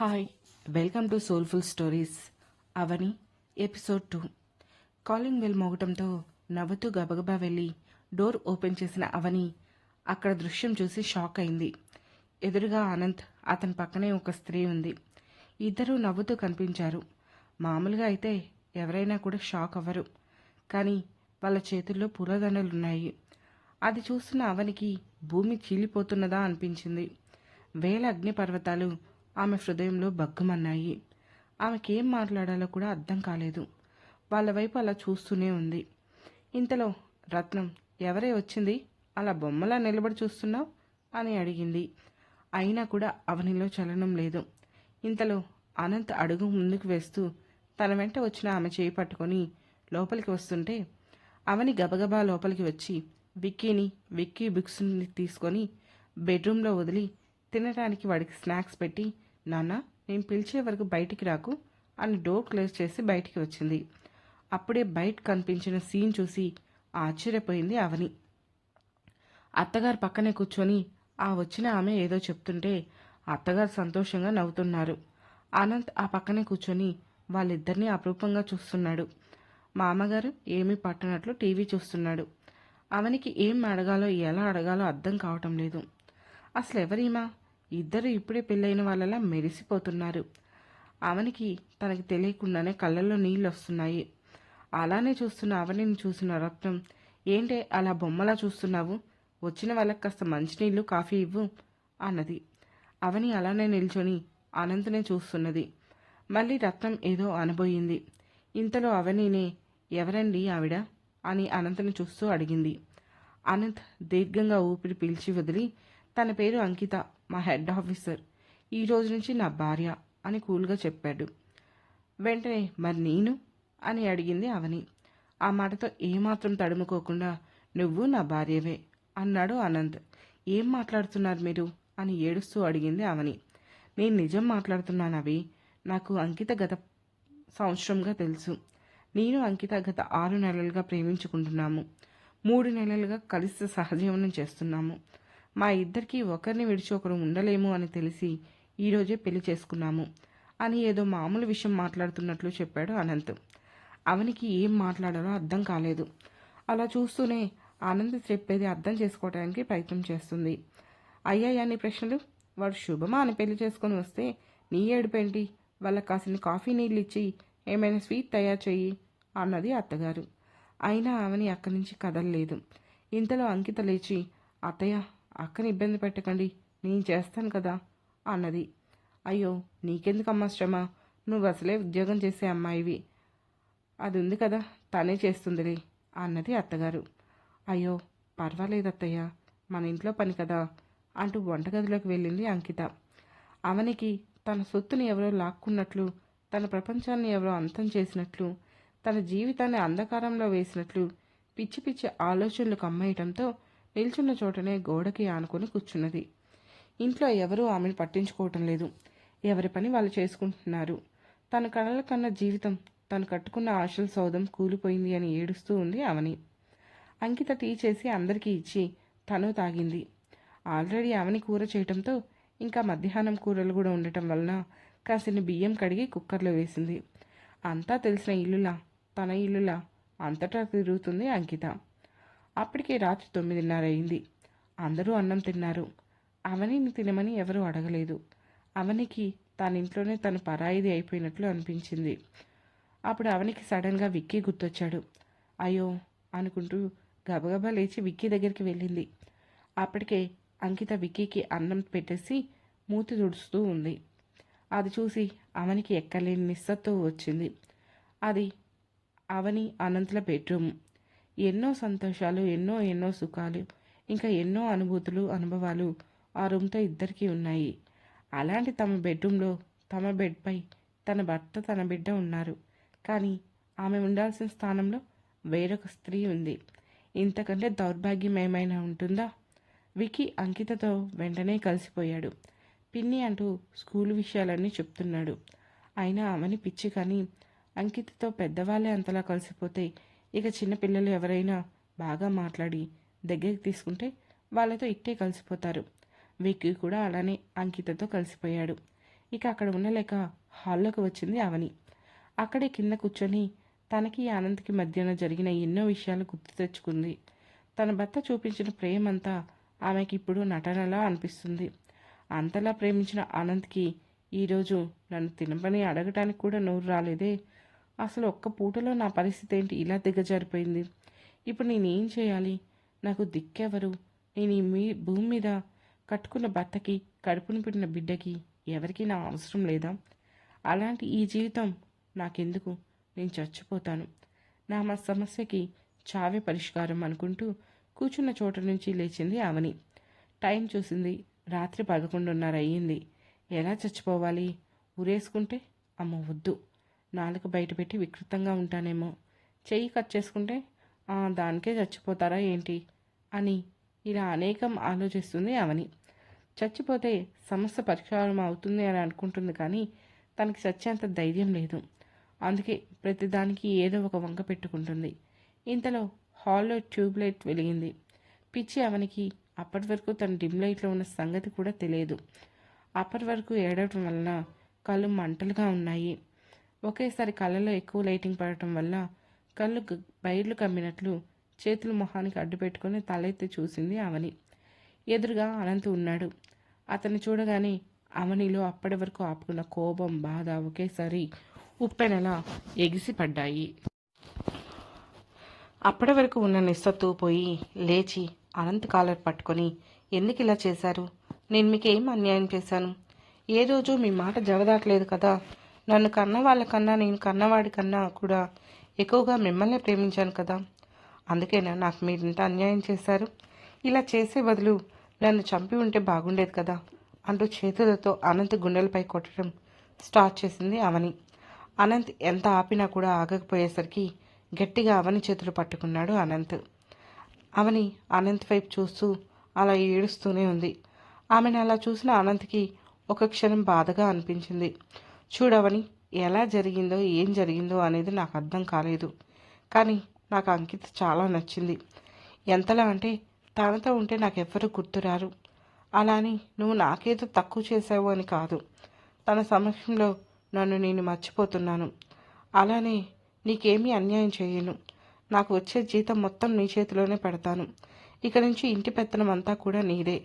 Hi welcome to soulful stories. Avani episode two. Calling bell మోగటంతో నవ్వుతూ గబగబా వెళ్ళి door open చేసిన అవని అక్కడ దృశ్యం చూసి షాక్ అయింది. ఎదురుగా అనంత్ అతని పక్కనే ఒక స్త్రీ ఉంది. ఇద్దరూ నవ్వుతూ కనిపించారు. మామూలుగా అయితే ఎవరైనా కూడా షాక్ అవ్వరు. కానీ వాళ్ళ చేతుల్లో పూలదండలున్నాయి అది చూస్తున్న అవనికి భూమి చీలిపోతున్నదా అనిపించింది. వేల అగ్నిపర్వతాలు ఆమె హృదయంలో బగ్గుమన్నాయి ఆమెకేం మాట్లాడాలో కూడా అర్థం కాలేదు. వాళ్ళ వైపు అలా చూస్తూనే ఉంది. ఇంతలో రత్నం ఎవరే వచ్చింది? అలా బొమ్మలా నిలబడి చూస్తున్నావు? అని అడిగింది. అయినా కూడా అవనిలో చలనం లేదు. ఇంతలో అనంత్ అడుగు ముందుకు వేస్తూ తన వెంట వచ్చిన ఆమె చేయి పట్టుకొని లోపలికి వస్తుంటే అవని గబగబా లోపలికి వచ్చి విక్కీని విక్కీ బుక్స్ని తీసుకొని బెడ్రూమ్లో వదిలి తినడానికి వాడికి స్నాక్స్ పెట్టి నాన్న నేను పిలిచే వరకు బయటికి రాకు అని డోర్ క్లోజ్ చేసి బయటికి వచ్చింది. అప్పుడే బయట కనిపించిన సీన్ చూసి ఆశ్చర్యపోయింది అవని. అత్తగారు పక్కనే కూర్చొని ఆ వచ్చిన ఆమె ఏదో చెప్తుంటే అత్తగారు సంతోషంగా నవ్వుతున్నారు. అనంత్ ఆ పక్కనే కూర్చొని వాళ్ళిద్దరినీ అపరూపంగా చూస్తున్నాడు. మామగారు ఏమీ పట్టనట్లు టీవీ చూస్తున్నాడు. అవనికి ఏం అడగాలో ఎలా అడగాలో అర్థం కావటం లేదు. అసలు ఎవరీమా? ఇద్దరు ఇప్పుడే పెళ్ళైన వాళ్ళలా మెరిసిపోతున్నారు. అవనికి తనకి తెలియకుండానే కళ్ళల్లో నీళ్ళు వస్తున్నాయి అలానే చూస్తున్న అవనిని చూసిన రత్నం ఏంటే అలా బొమ్మలా చూస్తున్నావు? వచ్చిన వాళ్ళకి కాస్త మంచినీళ్ళు కాఫీ ఇవ్వు అన్నది. అవని అలానే నిల్చొని అనంతనే చూస్తున్నది. మళ్ళీ రత్నం ఏదో అనబోయింది. ఇంతలో అవనీనే ఎవరండి ఆవిడ? అని అనంతని చూస్తూ అడిగింది. అనంత్ దీర్ఘంగా ఊపిరి పీల్చి వదిలి తన పేరు అంకిత. మా హెడ్ ఆఫీసర్. ఈ రోజు నుంచి నా భార్య అని కూల్గా చెప్పాడు. వెంటనే మరి నేను? అని అడిగింది అవని. ఆ మాటతో ఏమాత్రం తడుముకోకుండా నువ్వు నా భార్యవే అన్నాడు అనంత్. ఏం మాట్లాడుతున్నారు మీరు? అని ఏడుస్తూ అడిగింది అవని. నేను నిజం మాట్లాడుతున్నాను అవి నాకు అంకిత గత సంవత్సరంగా తెలుసు. నేను అంకిత గత ఆరు నెలలుగా ప్రేమించుకుంటున్నాము. మూడు నెలలుగా కలిసి సహజీవనం చేస్తున్నాము. మా ఇద్దరికీ ఒకరిని విడిచి ఒకరు ఉండలేము అని తెలిసి ఈరోజే పెళ్ళి చేసుకున్నాము అని ఏదో మామూలు విషయం మాట్లాడుతున్నట్లు చెప్పాడు అనంత్. అవనికి ఏం మాట్లాడాలో అర్థం కాలేదు. అలా చూస్తూనే ఆనంద్ చెప్పేది అర్థం చేసుకోవడానికి ప్రయత్నం చేస్తుంది. అయ్యాయి అన్ని ప్రశ్నలు? వాడు శుభమా అని పెళ్ళి చేసుకొని వస్తే నీ ఏడుపేంటి? వాళ్ళకి కాసిన కాఫీ నీళ్ళు ఇచ్చి ఏమైనా స్వీట్ తయారు చెయ్యి అన్నది అత్తగారు. అయినా అవని అక్కడి నుంచి కదలలేదు. ఇంతలో అంకిత లేచి అత్తయ్య అక్కని ఇబ్బంది పెట్టకండి. నేను చేస్తాను కదా అన్నది. అయ్యో నీకెందుకమ్మా శ్రమ? నువ్వు అసలే ఉద్యోగం చేసే అమ్మాయివి. అది ఉంది కదా తనే చేస్తుందిలే అన్నది అత్తగారు. అయ్యో పర్వాలేదు అత్తయ్య మన ఇంట్లో పని కదా అంటూ వంటగదిలోకి వెళ్ళింది అంకిత. అవనికి తన సొత్తుని ఎవరో లాక్కున్నట్లు తన ప్రపంచాన్ని ఎవరో అంతం చేసినట్లు తన జీవితాన్ని అంధకారంలో వేసినట్లు పిచ్చి పిచ్చి ఆలోచనలు కమ్మేయటంతో నిల్చున్న చోటనే గోడకి ఆనుకొని కూర్చున్నది. ఇంట్లో ఎవరూ ఆమెను పట్టించుకోవటం లేదు. ఎవరి పని వాళ్ళు చేసుకుంటున్నారు. తన కళల కన్న జీవితం తను కట్టుకున్న ఆశల సౌదం కూలిపోయింది అని ఏడుస్తూ ఉంది అవని. అంకిత టీ చేసి అందరికీ ఇచ్చి తను తాగింది. ఆల్రెడీ అవని కూర చేయటంతో ఇంకా మధ్యాహ్నం కూరలు కూడా ఉండటం వలన కాసిన బియ్యం కడిగి కుక్కర్లో వేసింది. అంతా తెలిసిన ఇల్లులా తన ఇల్లులా అంతటా తిరుగుతుంది అంకిత. అప్పటికే రాత్రి తొమ్మిదిన్నర అయింది అందరూ అన్నం తిన్నారు. అవనిని తినమని ఎవరూ అడగలేదు. అవనికి తన ఇంట్లోనే తను పరాయిది అయిపోయినట్లు అనిపించింది. అప్పుడు అవనికి సడన్గా విక్కీ గుర్తొచ్చాడు. అయ్యో! అనుకుంటూ గబగబా లేచి విక్కీ దగ్గరికి వెళ్ళింది. అప్పటికే అంకిత విక్కీకి అన్నం పెట్టేసి మూతి తుడుస్తూ ఉంది. అది చూసి అవనికి ఎక్కలేని నిస్సత్తు వచ్చింది. అది అవని అనంతుల బెడ్రూమ్. ఎన్నో సంతోషాలు ఎన్నో ఎన్నో సుఖాలు ఇంకా ఎన్నో అనుభూతులు అనుభవాలు ఆ రూమ్తో ఇద్దరికీ ఉన్నాయి. అలాంటి తమ బెడ్రూమ్లో తమ బెడ్పై తన భర్త తన బిడ్డ ఉన్నారు. కానీ ఆమె ఉండాల్సిన స్థానంలో వేరొక స్త్రీ ఉంది. ఇంతకంటే దౌర్భాగ్యం ఏమైనా ఉంటుందా? వికీ అంకితతో వెంటనే కలిసిపోయాడు. పిన్ని అంటూ స్కూల్ విషయాలన్నీ చెప్తున్నాడు. అయినా ఆమెని పిచ్చి కానీ అంకితతో పెద్దవాళ్ళే అంతలా కలిసిపోతే ఇక చిన్నపిల్లలు ఎవరైనా బాగా మాట్లాడి దగ్గరికి తీసుకుంటే వాళ్ళతో ఇట్టే కలిసిపోతారు. విక్కీ కూడా అలానే అంకితతో కలిసిపోయాడు. ఇక అక్కడ ఉండలేక హాల్లోకి వచ్చింది అవని. అక్కడే కింద కూర్చొని తనకి ఆనంద్కి మధ్యన జరిగిన ఎన్నో విషయాలు గుర్తు తెచ్చుకుంది. తన భర్త చూపించిన ప్రేమంతా ఆమెకి ఇప్పుడు నటనలా అనిపిస్తుంది. అంతలా ప్రేమించిన ఆనంద్కి ఈరోజు నన్ను తినపని అడగటానికి కూడా నోరు రాలేదే అసలు ఒక్క పూటలో నా పరిస్థితి ఏంటి? ఇలా దిగజారిపోయింది. ఇప్పుడు నేనేం చేయాలి? నాకు దిక్కెవరు? నేను ఈ మీ భూమి మీద కట్టుకున్న భర్తకి కడుపును పుట్టిన బిడ్డకి ఎవరికీ నా అవసరం లేదా? అలాంటి ఈ జీవితం నాకెందుకు? నేను చచ్చిపోతాను. నా మా సమస్యకి చావే పరిష్కారం అనుకుంటూ కూర్చున్న చోట నుంచి లేచింది అవని. టైం చూసింది. రాత్రి పదకొండున్నర అయ్యింది. ఎలా చచ్చిపోవాలి? ఉరేసుకుంటే అమ్మ వద్దు. నాలుక బయటపెట్టి వికృతంగా ఉంటానేమో. చెయ్యి కట్ చేసుకుంటే దానికే చచ్చిపోతారా ఏంటి? అని ఇలా అనేకం ఆలోచిస్తుంది అవని. చచ్చిపోతే సమస్య పరిష్కారం అవుతుంది అని అనుకుంటుంది కానీ తనకి చచ్చేంత ధైర్యం లేదు. అందుకే ప్రతిదానికి ఏదో ఒక వంక పెట్టుకుంటుంది. ఇంతలో హాల్లో ట్యూబ్ లైట్ వెలిగింది. పిచ్చి అవనికి అప్పటి వరకు తన డిమ్ లైట్లో ఉన్న సంగతి కూడా తెలియదు. అప్పటి వరకు ఏడవటం వలన కళ్ళు మంటలుగా ఉన్నాయి. ఒకేసారి కళ్ళలో ఎక్కువ లైటింగ్ పడటం వల్ల కళ్ళు బయర్లు కమ్మినట్లు చేతులు మొహానికి అడ్డు పెట్టుకొని తలెత్తి చూసింది అవని. ఎదురుగా అనంత్ ఉన్నాడు. అతన్ని చూడగానే అవనిలో అప్పటి వరకు ఆపుకున్న కోపం బాధ ఒకేసారి ఉప్పెనలా ఎగిసి పడ్డాయి. అప్పటి వరకు ఉన్న నిస్సత్తు పోయి లేచి అనంత్ కాలర్ పట్టుకొని ఎందుకు ఇలా చేశారు? నేను మీకు ఏం అన్యాయం చేశాను? ఏ రోజు మీ మాట జవదాట్లేదు కదా? నన్ను కన్న వాళ్ళకన్నా నేను కన్నవాడి కన్నా కూడా ఎక్కువగా మిమ్మల్ని ప్రేమించాను కదా. అందుకేనా నాకు మీరు ఇంత అన్యాయం చేశారు? ఇలా చేసే బదులు నన్ను చంపి ఉంటే బాగుండేది కదా అంటూ చేతులతో అనంత్ గుండెలపై కొట్టడం స్టార్ట్ చేసింది అవని. అనంత్ ఎంత ఆపినా కూడా ఆగకపోయేసరికి గట్టిగా అవని చేతులు పట్టుకున్నాడు అనంత్. అవని అనంత్ వైపు చూస్తూ అలా ఏడుస్తూనే ఉంది. ఆమెను అలా చూసిన అనంత్కి ఒక క్షణం బాధగా అనిపించింది. చూడవని ఎలా జరిగిందో ఏం జరిగిందో అనేది నాకు అర్థం కాలేదు. కానీ నాకు అంకిత చాలా నచ్చింది. ఎంతలా అంటే తనతో ఉంటే నాకు ఎవ్వరూ గుర్తురారు. అలా అని నువ్వు నాకేదో తక్కువ చేసావు అని కాదు. తన సమక్షంలో నన్ను నేను మర్చిపోతున్నాను. అలానే నీకేమీ అన్యాయం చేయను. నాకు వచ్చే జీతం మొత్తం నీ చేతిలోనే పెడతాను. ఇక నుంచి ఇంటి పెత్తనం అంతా కూడా నీదే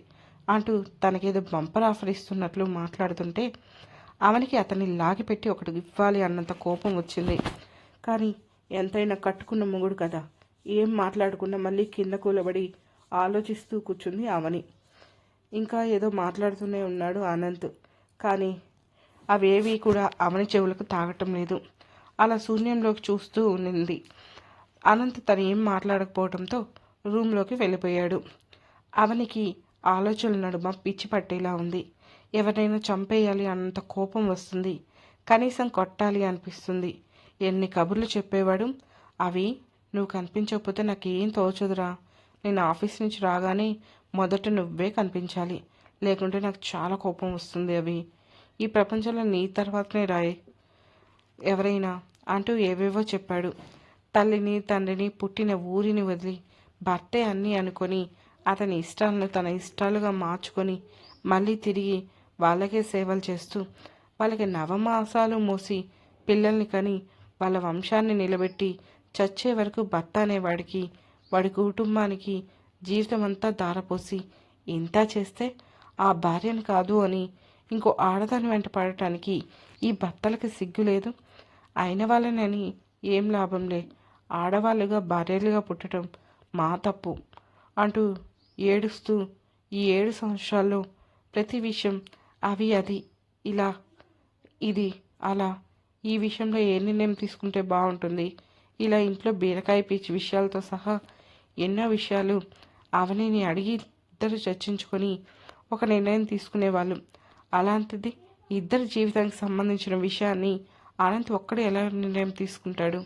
అంటూ తనకేదో బంపర్ ఆఫర్ ఇస్తున్నట్లు మాట్లాడుతుంటే అవనికి అతన్ని లాగిపెట్టి ఒకటి ఇవ్వాలి అన్నంత కోపం వచ్చింది. కానీ ఎంతైనా కట్టుకున్న మొగుడు కదా. ఏం మాట్లాడుకున్న మళ్ళీ కింద కూలబడి ఆలోచిస్తూ కూర్చుంది అవని ఇంకా ఏదో మాట్లాడుతూనే ఉన్నాడు అనంత్ కానీ అవేవి కూడా అవని చెవులకు తాగటం లేదు. అలా శూన్యంలోకి చూస్తూ ఉండింది. అనంత్ తను ఏం మాట్లాడకపోవడంతో రూమ్లోకి వెళ్ళిపోయాడు. అవనికి ఆలోచనల నడుమ పిచ్చి పట్టేలా ఉంది. ఎవరైనా చంపేయాలి అన్నంత కోపం వస్తుంది. కనీసం కొట్టాలి అనిపిస్తుంది. ఎన్ని కబుర్లు చెప్పేవాడు. అవి నువ్వు కనిపించకపోతే నాకేం తోచదురా. నేను ఆఫీస్ నుంచి రాగానే మొదట నువ్వే కనిపించాలి. లేకుంటే నాకు చాలా కోపం వస్తుంది అవి ఈ ప్రపంచంలో నీ తర్వాతనే రాయ్. ఎవరైనా అంటూ ఏవేవో చెప్పాడు. తల్లిని తండ్రిని పుట్టిన ఊరిని వదిలి భర్తే అన్నీ అనుకొని అతని ఇష్టాలను తన ఇష్టాలుగా మార్చుకొని మళ్ళీ తిరిగి వాళ్ళకే సేవలు చేస్తూ వాళ్ళకి నవమాసాలు మోసి పిల్లల్ని కని వాళ్ళ వంశాన్ని నిలబెట్టి చచ్చే వరకు భర్త అనేవాడికి వాడి కుటుంబానికి జీవితం అంతా దారపోసి ఇంత చేస్తే ఆ భార్యను కాదు అని ఇంకో ఆడదాని వెంట పడటానికి ఈ భర్తలకి సిగ్గు లేదు. అయిన వాళ్ళని ఏం లాభంలే ఆడవాళ్ళుగా భార్యలుగా పుట్టడం మా తప్పు అంటూ ఏడుస్తూ ఈ ఏడు సంవత్సరాల్లో ప్రతి విషయం అవి అది ఇలా ఇది అలా. ఈ విషయంలో ఏ నిర్ణయం తీసుకుంటే బాగుంటుంది? ఇలా ఇంట్లో బీరకాయ పీచు విషయాలతో సహా ఎన్నో విషయాలు అవనిని అడిగి ఇద్దరు చర్చించుకొని ఒక నిర్ణయం తీసుకునేవాళ్ళు. అలాంటిది ఇద్దరి జీవితానికి సంబంధించిన విషయాన్ని అనంత్ ఒక్కడే ఎలా నిర్ణయం తీసుకుంటాడు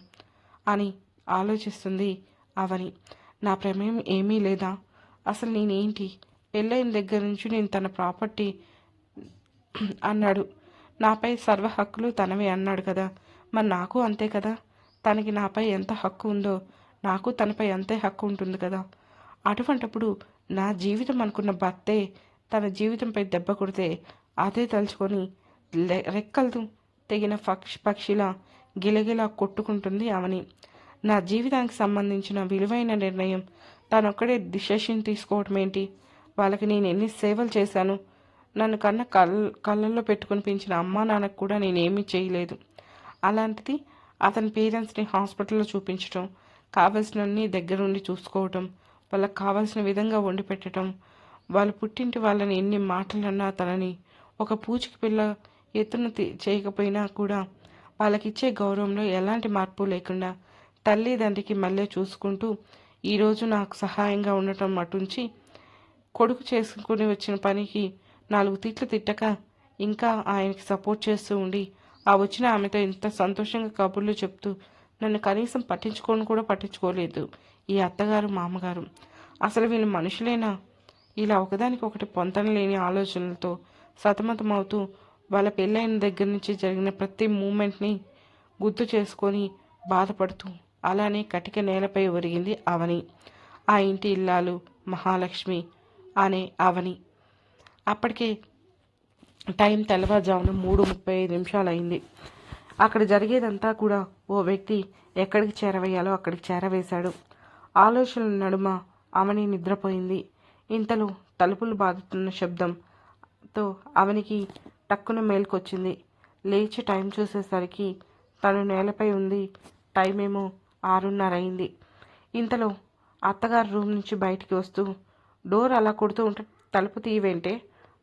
అని ఆలోచిస్తుంది అవని. నా ప్రమేయం ఏమీ లేదా? అసలు నేనేంటి? పెళ్ళైన దగ్గర నుంచి నేను తన ప్రాపర్టీ అన్నాడు. నాపై సర్వ హక్కులు తనవే అన్నాడు కదా. మరి నాకు అంతే కదా? తనకి నాపై ఎంత హక్కు ఉందో నాకు తనపై అంతే హక్కు ఉంటుంది కదా. అటువంటప్పుడు నా జీవితం అనుకున్న భర్తే తన జీవితంపై దెబ్బ కొడితే అదే తలుచుకొని లె- రెక్కలతో తెగిన పక్షి పక్షిలా గిలగిలా కొట్టుకుంటుంది అవని నా జీవితానికి సంబంధించిన విలువైన నిర్ణయం తనొక్కడే డిసిషన్ తీసుకోవటం ఏంటి వాళ్ళకి నేను ఎన్ని సేవలు చేశాను? నన్ను కన్న కళ్ళ కళ్ళల్లో పెట్టుకుని పెంచిన అమ్మ నాన్నకు కూడా నేనేమీ చేయలేదు. అలాంటిది అతని పేరెంట్స్ని హాస్పిటల్లో చూపించడం కావలసినన్ని దగ్గరుండి చూసుకోవటం వాళ్ళకి కావాల్సిన విధంగా వండి పెట్టడం వాళ్ళు పుట్టింటి వాళ్ళని ఎన్ని మాటలన్నా తనని ఒక పూచికి పిల్ల ఎత్తున చేయకపోయినా కూడా వాళ్ళకిచ్చే గౌరవంలో ఎలాంటి మార్పు లేకుండా తల్లిదండ్రికి మళ్ళీ చూసుకుంటూ ఈరోజు నాకు సహాయంగా ఉండటం అటుంచి కొడుకు చేసుకుని వచ్చిన పనికి నాలుగు తిట్లు తిట్టక ఇంకా ఆయనకి సపోర్ట్ చేస్తూ ఉండి ఆ వచ్చిన ఆమెతో ఇంత సంతోషంగా కబుర్లు చెప్తూ నన్ను కనీసం పట్టించుకొని కూడా పట్టించుకోలేదు ఈ అత్తగారు మామగారు. అసలు వీళ్ళు మనుషులేనా? ఇలా ఒకదానికి ఒకటి పొంతన లేని ఆలోచనలతో సతమతమవుతూ వాళ్ళ పెళ్ళైన దగ్గర నుంచి జరిగిన ప్రతి మూమెంట్ని గుర్తు చేసుకొని బాధపడుతూ అలానే కటిక నేలపై ఒరిగింది అవని. ఆ ఇంటి ఇల్లాలు మహాలక్ష్మి అనే అవని. అప్పటికే టైం తెల్లవారుజామున మూడు ముప్పై ఐదు నిమిషాలు అయింది అక్కడ జరిగేదంతా కూడా ఓ వ్యక్తి ఎక్కడికి చేరవేయాలో అక్కడికి చేరవేశాడు. ఆలోచనల నడుమ అవని నిద్రపోయింది. ఇంతలో తలుపులు బాదుతున్న శబ్దంతో అవనికి టక్కున మేల్కొచ్చింది. లేచి టైం చూసేసరికి తను నేలపై ఉంది. టైం ఏమో ఆరున్నర అయింది ఇంతలో అత్తగారు రూమ్ నుంచి బయటికి వస్తూ డోర్ అలా కొడుతూ ఉంటే తలుపు తీయవేంటే?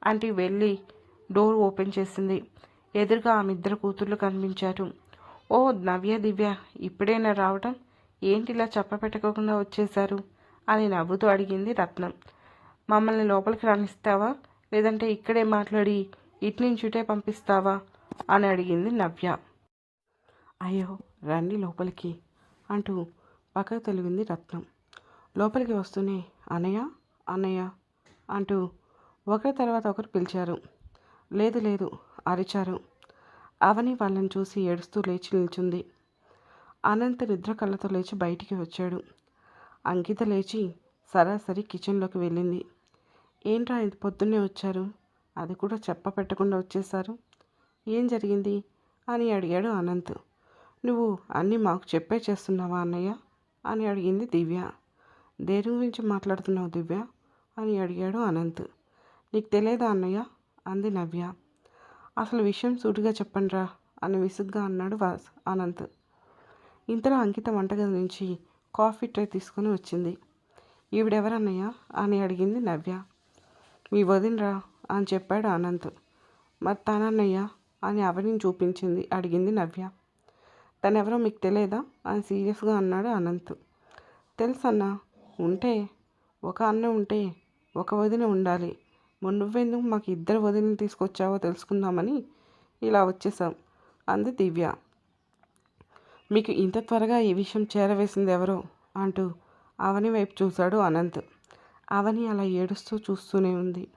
అంటే వెళ్ళి డోర్ ఓపెన్ చేసింది. ఎదురుగా ఆమె ఇద్దరు కూతుర్లు కనిపించారు. ఓ నవ్య దివ్య ఇప్పుడైనా రావటం? ఏంటి ఇలా చెప్పపెట్టకుండా వచ్చేశారు? అని నవ్వుతూ అడిగింది రత్నం. మమ్మల్ని లోపలికి రాణిస్తావా లేదంటే ఇక్కడే మాట్లాడి ఇటు నుంచి ఇటే పంపిస్తావా? అని అడిగింది నవ్య. అయ్యో రండి లోపలికి అంటూ పక్కకు తెలివింది రత్నం. లోపలికి వస్తూనే అనయ్య అన్నయ్య అంటూ ఒకరి తర్వాత ఒకరు పిలిచారు. లేదు లేదు అరిచారు. అవని వాళ్ళని చూసి ఏడుస్తూ లేచి నిల్చుంది. అనంత నిద్ర కళ్ళతో లేచి బయటికి వచ్చాడు. అంకిత లేచి సరాసరి కిచెన్లోకి వెళ్ళింది. ఏంట్రా ఇంత పొద్దున్నే వచ్చారు? అది కూడా చెప్ప పెట్టకుండా వచ్చేసారు ఏం జరిగింది? అని అడిగాడు అనంత్. నువ్వు అన్నీ మాకు చెప్పే చేస్తున్నావా అన్నయ్య? అని అడిగింది దివ్య. దేని గురించి మాట్లాడుతున్నావు దివ్య? అని అడిగాడు అనంత్. నీకు తెలియదా అన్నయ్య? అంది నవ్య. అసలు విషయం సూటిగా చెప్పండిరా? అని విసుగ్గా అన్నాడు వాస్ అనంత్. ఇంతలో అంకిత వంటగది నుంచి కాఫీ ట్రే తీసుకొని వచ్చింది. ఈవిడెవరన్నయ్య అని అడిగింది నవ్య. మీ వదినరా? అని చెప్పాడు అనంత్. మరి తనన్నయ్య? అని అవనిని చూపించింది? అడిగింది నవ్య. తనెవరో మీకు తెలియదా అని సీరియస్గా అన్నాడు అనంత్. తెలుసన్నా? ఉంటే. ఒక అన్న ఉంటే ఒక వదిన ఉండాలి. నువ్వెందుకు మాకు ఇద్దరు వదిలిని తీసుకొచ్చావో తెలుసుకుందామని ఇలా వచ్చేసాం అంది దివ్య. మీకు ఇంత త్వరగా ఈ విషయం చేరవేసింది ఎవరో? అంటూ అవని వైపు చూశాడు అనంత్. అవని అలా ఏడుస్తూ చూస్తూనే ఉంది.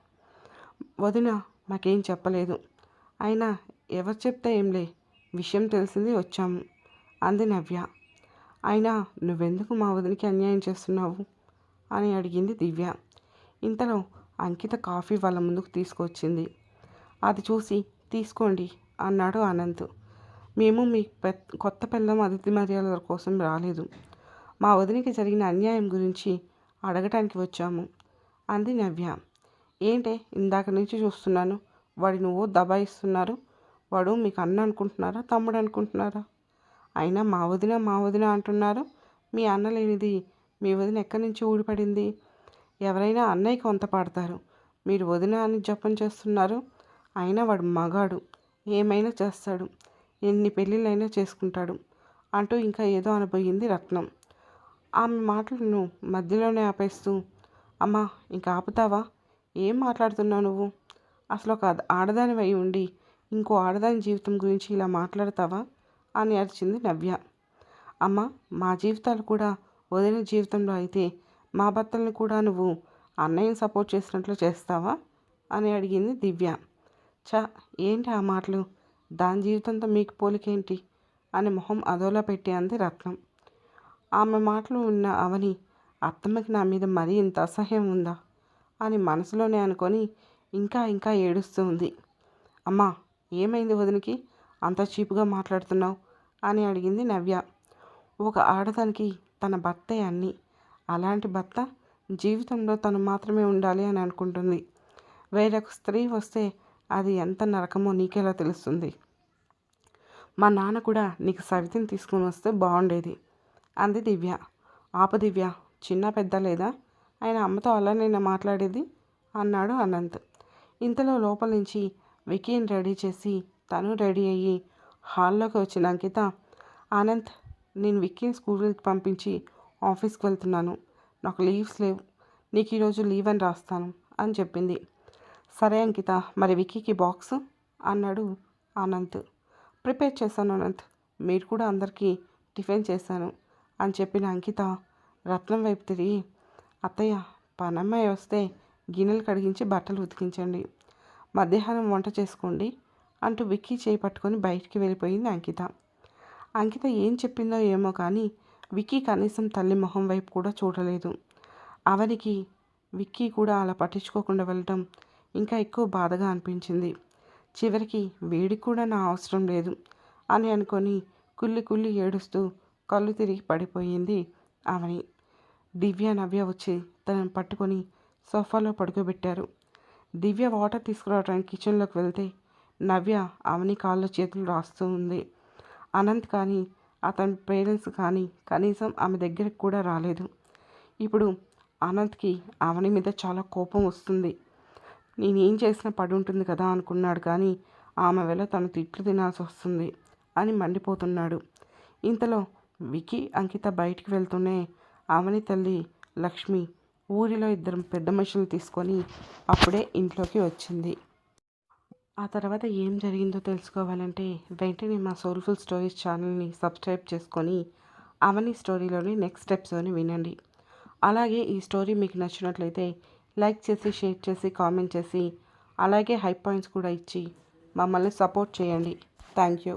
వదిన మాకేం చెప్పలేదు. అయినా ఎవరు చెప్తే ఏంలే విషయం తెలిసింది వచ్చాము అంది నవ్య. అయినా నువ్వెందుకు మా వదినికి అన్యాయం చేస్తున్నావు? అని అడిగింది దివ్య. ఇంతలో అంకిత కాఫీ వాళ్ళ ముందుకు తీసుకొచ్చింది. అది చూసి తీసుకోండి అన్నాడు అనంత్. మేము మీ పె కొత్త పిల్లం అతిథి మర్యాదల కోసం రాలేదు. మా వదినికి జరిగిన అన్యాయం గురించి అడగటానికి వచ్చాము అంది నవ్య. ఏంటే ఇందాక నుంచి చూస్తున్నాను? వాడి నువ్వు దబాయిస్తున్నారు? వాడు మీకు అన్న అనుకుంటున్నారా? తమ్ముడు అనుకుంటున్నారా? అయినా మా వదిన మా వదిన అంటున్నారు? మీ అన్న లేనిది మీ వదిన ఎక్కడి నుంచి ఊడిపడింది? ఎవరైనా అన్నయ్య కొంత పాడతారు. మీరు వదిన అని జపం చేస్తున్నారు. అయినా వాడు మగాడు. ఏమైనా చేస్తాడు. ఎన్ని పెళ్ళిళ్ళైనా చేసుకుంటాడు అంటూ ఇంకా ఏదో అనబోయింది రత్నం. ఆమె మాటలను మధ్యలోనే ఆపేస్తూ అమ్మా ఇంకా ఆపుతావా? ఏం మాట్లాడుతున్నావు నువ్వు? అసలు ఒక ఆడదానివై ఉండి ఇంకో ఆడదాని జీవితం గురించి ఇలా మాట్లాడతావా? అని అరిచింది నవ్య. అమ్మ మా జీవితాలు కూడా వదిన జీవితంలో అయితే మా భర్తలను కూడా నువ్వు అన్నయ్యని సపోర్ట్ చేసినట్లు చేస్తావా? అని అడిగింది దివ్య. చ ఏంటి ఆ మాటలు? దాని జీవితంతో మీకు పోలికేంటి? అని మొహం అదోలా పెట్టి అంది రత్నం. ఆమె మాటలు ఉన్న అవని అత్తమ్మకి నా మీద మరీ ఇంత అసహ్యం ఉందా? అని మనసులోనే అనుకొని ఇంకా ఇంకా ఏడుస్తూ ఉంది. అమ్మా ఏమైంది వదినికి? అంత చీపుగా మాట్లాడుతున్నావు? అని అడిగింది నవ్య. ఒక ఆడదానికి తన భర్తే అన్నీ. అలాంటి భర్త జీవితంలో తను మాత్రమే ఉండాలి అని అనుకుంటుంది. వేరొక స్త్రీ వస్తే అది ఎంత నరకమో నీకెలా తెలుస్తుంది? మా నాన్న కూడా నీకు సవితిని తీసుకుని వస్తే బాగుండేది. అంది దివ్య. ఆప దివ్య చిన్న పెద్ద లేదా? ఆయన అమ్మతో అలా నేను మాట్లాడేది? అన్నాడు అనంత్. ఇంతలో లోపల నుంచి వికీని రెడీ చేసి తను రెడీ అయ్యి హాల్లోకి వచ్చిన అంకిత అనంత్ నేను విక్కీని స్కూల్కి పంపించి ఆఫీస్కి వెళ్తున్నాను నాకు లీవ్స్ లేవు. నీకు ఈరోజు లీవ్ అని రాస్తాను అని చెప్పింది. సరే అంకిత మరి విక్కీకి బాక్స్? అన్నాడు అనంత్ ప్రిపేర్ చేశాను అనంత్. మీరు కూడా అందరికీ టిఫిన్ చేశాను అని చెప్పిన అంకిత రత్నం వైపు తిరిగి అత్తయ్య పనమ్మాయి వస్తే గిన్నెలు కడిగించి బట్టలు ఉతికించండి. మధ్యాహ్నం వంట చేసుకోండి అంటూ విక్కీ చేయి పట్టుకొని బయటికి వెళ్ళిపోయింది అంకిత. అంకిత ఏం చెప్పిందో ఏమో కానీ విక్కీ కనీసం తల్లి మొహం వైపు కూడా చూడలేదు. అవనికి విక్కీ కూడా అలా పట్టించుకోకుండా వెళ్ళటం ఇంకా ఎక్కువ బాధగా అనిపించింది. చివరికి వేడికి కూడా నా అవసరం లేదు అని అనుకొని కుల్లి కుల్లి ఏడుస్తూ కళ్ళు తిరిగి పడిపోయింది అవని. దివ్య నవ్య వచ్చి తనను పట్టుకొని సోఫాలో పడుకోబెట్టారు. దివ్య వాటర్ తీసుకురావడానికి కిచెన్లోకి వెళ్తే నవ్య అవని కాళ్ళ చేతులు రాస్తూ ఉంది. అనంత్ కానీ అతని పేరెంట్స్ కానీ కనీసం ఆమె దగ్గరికి కూడా రాలేదు. ఇప్పుడు అనంత్కి అవని మీద చాలా కోపం వస్తుంది. నేనేం చేసినా పడి ఉంటుంది కదా అనుకున్నాడు కానీ ఆమె వేళ తను తిట్లు తినాల్సి వస్తుంది అని మండిపోతున్నాడు. ఇంతలో వికి అంకిత బయటికి వెళ్తూనే అవని తల్లి లక్ష్మి ఊరిలో ఇద్దరు పెద్ద మనుషులు తీసుకొని అప్పుడే ఇంట్లోకి వచ్చింది. ఆ తర్వాత ఏం జరిగిందో తెలుసుకోవాలంటే వెంటనే మా సోల్ఫుల్ స్టోరీస్ ఛానల్ని సబ్స్క్రైబ్ చేసుకొని అవని స్టోరీలోని నెక్స్ట్ స్టెప్స్ని వినండి. అలాగే ఈ స్టోరీ మీకు నచ్చినట్లయితే లైక్ చేసి షేర్ చేసి కామెంట్ చేసి అలాగే హై పాయింట్స్ కూడా ఇచ్చి మమ్మల్ని సపోర్ట్ చేయండి. Thank you.